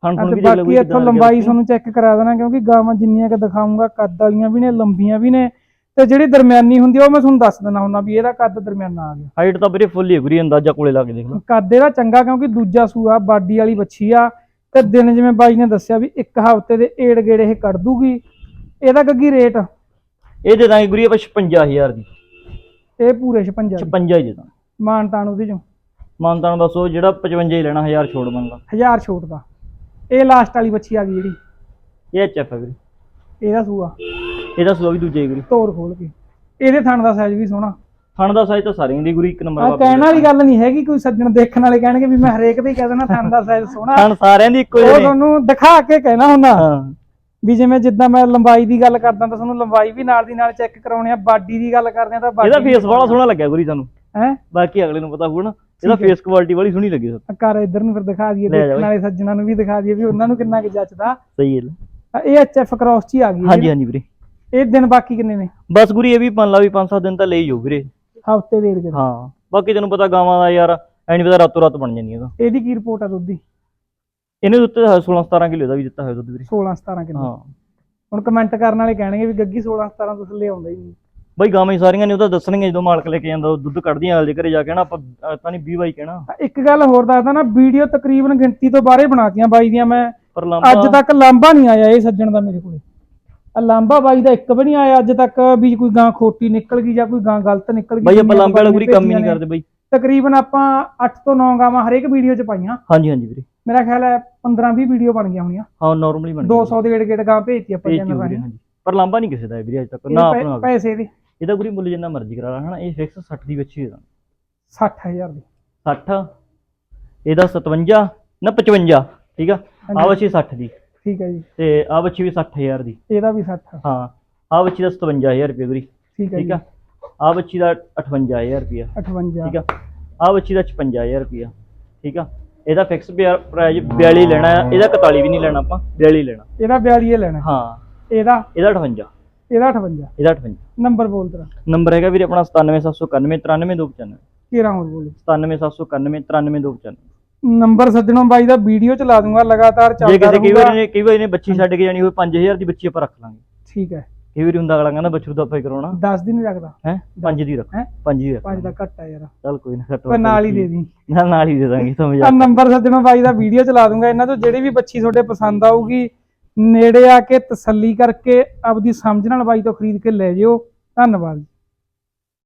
ਖੂਣ ਤੇ ਵੀ ਦੇਖ ਬਾਕੀ ਇੱਥੋਂ ਲੰਬਾਈ ਤੁਹਾਨੂੰ ਚੈੱਕ ਕਰਾ ਦੇਣਾ ਕਿਉਂਕਿ ਗਾਵਾਂ ਜਿੰਨੀਆਂ ਕਿ ਦਿਖਾਉਂਗਾ ਕੱਦ ਵਾਲੀਆਂ ਵੀ ਨੇ ਲੰਬੀਆਂ ਵੀ ਨੇ। ਤੇ ਜਿਹੜੀ ਦਰਮਿਆਨੀ ਹੁੰਦੀ ਆ ਉਹ ਮੈਂ ਤੁਹਾਨੂੰ ਦੱਸ ਦਿੰਦਾ ਹੁੰਦਾ ਵੀ ਇਹਦਾ ਕੱਦ ਦਰਮਿਆਨਾ ਆ ਗਿਆ। ਹਾਈਟ ਤਾਂ ਵੀਰੇ ਫੁੱਲ ਹੀ ਗੁਰੀ ਅੰਦਾਜ਼ਾ ਕੋਲੇ ਲਾ ਕੇ ਦੇਖ ਲਓ। ਕੱਦ ਇਹਦਾ ਚੰਗਾ ਕਿਉਂਕਿ ਦੂਜਾ ਸੂਆ ਬਾਡੀ ਵਾਲੀ ਬੱਚੀ ਆ। ਤੇ ਦਿਨ ਜਿਵੇਂ ਬਾਈ ਨੇ ਦੱਸਿਆ ਵੀ ਇੱਕ ਹਫ਼ਤੇ ਦੇ ਏੜ ਗੇੜੇ ਇਹ ਕੱਢ ਦੂਗੀ। ਇਹਦਾ ਗੱਗੀ ਰੇਟ ਇਹ ਦੇ ਦਾਂਗੇ ਗੁਰੀ ਆਪਾਂ 56000 ਦੀ। ਇਹ ਪੂਰੇ 56 ਦੀ। 56 ਹੀ ਦੇ ਦਾਂ ਮਾਨਤਾਨ ਉਹਦੇ ਚੋਂ। ਮਾਨਤਾਨ ਦੱਸੋ ਜਿਹੜਾ 55 ਹੀ ਲੈਣਾ 1000 ਛੋੜ ਮੰਨ ਲਾ ਹਜ਼ਾਰ ਛੋਟ ਦਾ। ਇਹ ਲਾਸਟ ਵਾਲੀ ਬੱਚੀ ਆ ਗਈ ਜਿਹੜੀ। ਇਹ ਐਚਐਫ ਹੈ ਵੀਰੇ। ਇਹਦਾ ਸੂਆ। ਇਹਦਾ ਸੂਆ ਵੀ ਦੂਜੇ ਗੁਰੀ। ਤੋਰ ਖੋਲ ਕੇ। ਇਹਦੇ ਥਣ ਦਾ ਸਾਈਜ਼ ਵੀ ਸੋਹਣਾ। ਥਣ ਦਾ ਸਾਈਜ਼ ਤਾਂ ਸਾਰਿਆਂ ਦੀ ਗੁਰੀ ਇੱਕ ਨੰਬਰ ਆ ਕਹਿਣ ਵਾਲੀ ਗੱਲ ਨਹੀਂ ਹੈਗੀ ਕੋਈ ਸੱਜਣ ਦੇਖਣ ਵਾਲੇ ਕਹਿਣਗੇ ਵੀ ਮੈਂ ਹਰੇਕ ਦੇ ਹੀ ਕਹਿ ਦੇਣਾ ਥਣ ਦਾ ਸਾਈਜ਼ ਸੋਹਣਾ। ਥਣ ਸਾਰਿਆਂ ਦੀ ਇੱਕੋ ਉਹ ਜਿਹੇ ਨੇ। ਤੁਹਾਨੂੰ ਦਿਖਾ ਕੇ ਕਹਿਣਾ ਹੁੰਦਾ। ਹਾਂ। ਵੀ ਜਿਵੇਂ ਜਿੱਦਾਂ ਮੈਂ ਲੰਬਾਈ ਦੀ ਗੱਲ ਕਰਦਾ ਤਾਂ ਤੁਹਾਨੂੰ ਲੰਬਾਈ ਵੀ ਨਾਲ ਦੀ ਨਾਲ ਚੈੱਕ ਕਰਾਉਣੀ ਆ ਬਾਡੀ ਦੀ ਗੱਲ ਕਰਦੇ ਆ ਤਾਂ ਇਹਦਾ ਫੇਸ ਬੜਾ ਸੋਹਣਾ। ਲੱਗਿਆ ਗੁਰੀ ਤੁਹਾਨੂੰ। ਹੈ? ਬਾਕੀ ਅਗਲੇ ਨੂੰ ਪਤਾ ਹੋਊ ਨਾ। ਇਹਦਾ ਫੇਸ ਕੁਆਲਿਟੀ ਬੜੀ ਸੋਹਣੀ ਲੱਗੀ ਸਾਨੂੰ ਕਰ ਇੱਧਰ ਨੂੰ ਫਿਰ ਦਿਖਾ ਦਈਏ ਦੇਖਣ। ਵਾਲੇ ਸੱਜਣਾਂ ਨੂੰ ਵੀ ਦਿਖਾ ਦਈਏ ਵੀ ਉਹਨਾਂ ਨੂੰ ਕਿੰਨਾ ਕੁ ਜੱਚਦਾ। ਸਹੀ ਹੈ ਇਹ ਐਚਐਫ ਕ੍ਰਾਸ ਚ ਹੀ ਆ ਗਈ ਹੈ। ਹਾਂਜੀ ਹਾਂਜੀ ਵੀਰੇ। ਇਹ ਦਿਨ ਬਾਕੀ ਕਿੰਨੇ ਨੇ? ਬਸ ਗੁਰੀ ਇਹ ਵੀ ਮੰਨ ਲਾ ਵੀ 5-7 ਦਿਨ ਤਾਂ ਲੈ ਹੀ ਜਾਓ ਵੀਰੇ। ਹਫ਼ਤੇ ਕੇ ਹਾਂ। ਬਾਕੀ ਤੈਨੂੰ ਪਤਾ ਗਾਵਾਂ ਦਾ ਯਾਰ ਐ ਨਹੀਂ ਪਤਾ ਰਾਤੋਂ ਰਾਤ ਬਣ ਜਾਂਦੀਆਂ ਤਾਂ। ਇਹਦੀ ਕੀ ਰਿਪੋਰਟ ਆ ਦੁੱਧ ਦੀ? ਇਹਨੇ ਉੱਤੇ 16-17 ਕਿਲੋ ਦਾ ਵੀ ਦਿੱਤਾ ਹੋਇਆ ਦੁੱਧ ਵੀਰੇ। 16 17 ਕਿਲੋ। ਹਾਂ। ਹੁਣ ਕਮੈਂਟ ਕਰਨ ਵਾਲੇ ਕਹਿਣਗੇ ਵੀ ਗੱਗੀ 16 17 ਤੁਸੀਂ ਲੈ ਆਉਂਦਾ ਹੀ ਨਹੀਂ। ਬਈ ਗਾਵਾਂ ਹੀ ਸਾਰੀਆਂ ਨੇ ਉਹਦਾ ਦੱਸਣਗੇ ਜਦੋਂ ਮਾਲਕ ਲੈ ਕੇ ਜਾਂਦਾ ਉਹ ਦੁੱਧ ਕੱਢਦੀਆਂ ਅਗਲੇ ਘਰੇ ਜਾ ਕੇ ਨਾ ਆਪਾਂ ਤਾਂ ਨਹੀਂ 20 ਬਾਈ ਕਹਿਣਾ। ਇੱਕ ਗੱਲ ਹੋਰ ਦੱਸਦਾ ਨਾ ਵੀਡੀਓ ਤਕਰੀਬਨ ਗਿਣਤੀ ਤੋਂ ਬਾਹਰੇ ਬਣਾਤੀਆਂ ਬਾਈ ਦੀਆਂ ਮੈਂ। ਪਰ ਅੱਜ ਤੱਕ ਲਾਂਬਾ ਨਹੀਂ ਆਇਆ ਇਹ ਸੱਜਣ ਦਾ ਮੇਰੇ ਕੋਲੇ। ਆ ਲਾਂਬਾ ਬਾਈ ਦਾ ਇੱਕ ਵੀ ਨਹੀਂ ਆਇਆ ਅੱਜ ਤੱਕ ਵੀ ਕੋਈ ਗਾਂ ਖੋਟੀ ਨਿਕਲ ਗਈ ਜਾਂ ਕੋਈ ਗਾਂ ਗਲਤ ਨਿਕਲ ਗਈ ਬਈ ਆਪਾਂ ਲਾਂਬੇ ਵਾਲਾ ਗੁਰੀ ਕੰਮ ਹੀ ਨਹੀਂ ਕਰਦੇ ਬਈ। ਤਕਰੀਬਨ ਆਪਾਂ 8 ਤੋਂ 9 ਗਾਵਾਂ ਹਰੇਕ ਵੀਡੀਓ 'ਚ ਪਾਈਆਂ। ਹਾਂਜੀ ਹਾਂਜੀ ਵੀਰੇ। ਮੇਰਾ ਖਿਆਲ ਹੈ 15 20 ਵੀਡੀਓ ਬਣ ਗਈਆਂ ਹੋਣੀਆਂ। ਹਾਂ ਨਾਰਮਲੀ ਬਣ 200 ਦੇ ਗੇੜ ਗੇੜ ਗਾਂ ਭੇਜਤੀ ਆਪਾਂ ਚੈਨਲ ਰਾਹੀਂ ਹਾਂਜੀ। ਪਰ ਲਾਂਬਾ ਨਹੀਂ ਕਿਸੇ ਦਾ ਵੀਰੇ ਅੱਜ ਤੱਕ ਨਾ ਆਪਣਾ ਪੈਸੇ ਦੇ। ਇਹਦਾ ਗੁਰੀ ਮੁੱਲ ਜਿੰਨਾ ਮਰਜ਼ੀ ਕਰਾ ਲਾ ਹਨਾ? ਇਹ ਫਿਕਸ 60 ਦੀ ਵਿੱਚ ਹੀ ਦਾ 60000 ਦੇ। 60 ਇਹਦਾ 57 ਨਾ 55 ਠੀਕ ਆ? ਆ ਬੱਚੀ 60 ਦੀ। ਠੀਕ ਹੈ ਜੀ। ਤੇ ਆ ਬੱਚੀ ਵੀ 60000 ਦੀ। ਇਹਦਾ ਵੀ 60 ਹਾਂ ਆ ਬੱਚੀ ਦਾ 57000 ਰੁਪਏ ਗੁਰੀ ਠੀਕ ਹੈ ਠੀਕ ਆ? ਆ ਬੱਚੀ ਦਾ 58000 ਰੁਪਏ 58 ਠੀਕ ਆ? ਆ ਬੱਚੀ ਦਾ 55000 ਰੁਪਏ ਠੀਕ ਆ? ਇਹਦਾ ਫਿਕਸ ਪ੍ਰਾਈਸ 42 ਲੈਣਾ ਆ, ਇਹਦਾ 41 ਵੀ ਨਹੀਂ ਲੈਣਾ ਆਪਾਂ 42 ਲੈਣਾ। ਇਹਦਾ 42 ਹੀ ਲੈਣਾ। ਹਾਂ। ਇਹਦਾ? ਇਹਦਾ 58 ਇਹਦਾ 58 ਇਹਦਾ 58 ਨੰਬਰ ਬੋਲ ਤੇਰਾ। ਨੰਬਰ ਹੈਗਾ ਵੀਰੇ ਆਪਣਾ 97791 93295 ਕਿਹੜਾ ਹੋਰ ਬੋਲ। 97791 93295 ਨੰਬਰ ਸੱਜਣੋਂ ਬਾਈ ਦਾ ਵੀਡੀਓ ਚ ਲਾ ਦੂੰਗਾ ਲਗਾਤਾਰ ਜੇ ਚੱਲਦਾ ਕਿਤੇ ਕਈ ਰਹੂਗਾ। ਵਾਰੀ ਨੇ ਕਈ ਵਾਰੀ ਨੇ ਬੱਚੀ ਛੱਡ ਕੇ ਜਾਣੀ ਹੋਵੇ 5000 ਦੀ ਬੱਚੀ ਆਪਾਂ ਰੱਖ ਲਾਂਗੇ। ਠੀਕ ਹੈ। ਕਈ ਵਾਰੀ ਹੁੰਦਾ ਅਗਲਾ ਕਹਿੰਦਾ ਬੱਚੂ ਦਾ ਹੀ ਕਰਾਉਣਾ। 10 ਦਿਨ ਰੱਖਦਾ ਹੈ? 5 ਦੀ ਰੱਖ। ਹੈਂ? 5 ਦੀ ਰੱਖ ਪੰਜ ਦਾ ਘੱਟ ਆ ਯਾਰ। ਚੱਲ ਕੋਈ ਨਾ ਘੱਟੋ ਪਰ ਨਾਲ ਹੀ ਦੇ ਦੀ। ਨਾਲ ਨਾਲ ਹੀ ਦੇ ਦਾਂਗੇ ਆ ਸਮਝ ਨੰਬਰ ਸੱਜਣੋਂ ਬਾਈ ਦਾ ਵੀਡੀਓ ਚ ਲਾ ਦੂੰਗਾ। ਇਹਨਾਂ ਤੋਂ ਜਿਹੜੀ ਵੀ ਬੱਚੀ ਤੁਹਾਡੇ ਪਸੰਦ ਆਊਗੀ ਨੇੜੇ ਆ ਕੇ ਤਸੱਲੀ ਕਰਕੇ ਆਪਦੀ ਸਮਝ ਨਾਲ ਬਾਈ ਤੋਂ ਖਰੀਦ ਕੇ ਲੈ ਜਿਓ। ਧੰਨਵਾਦ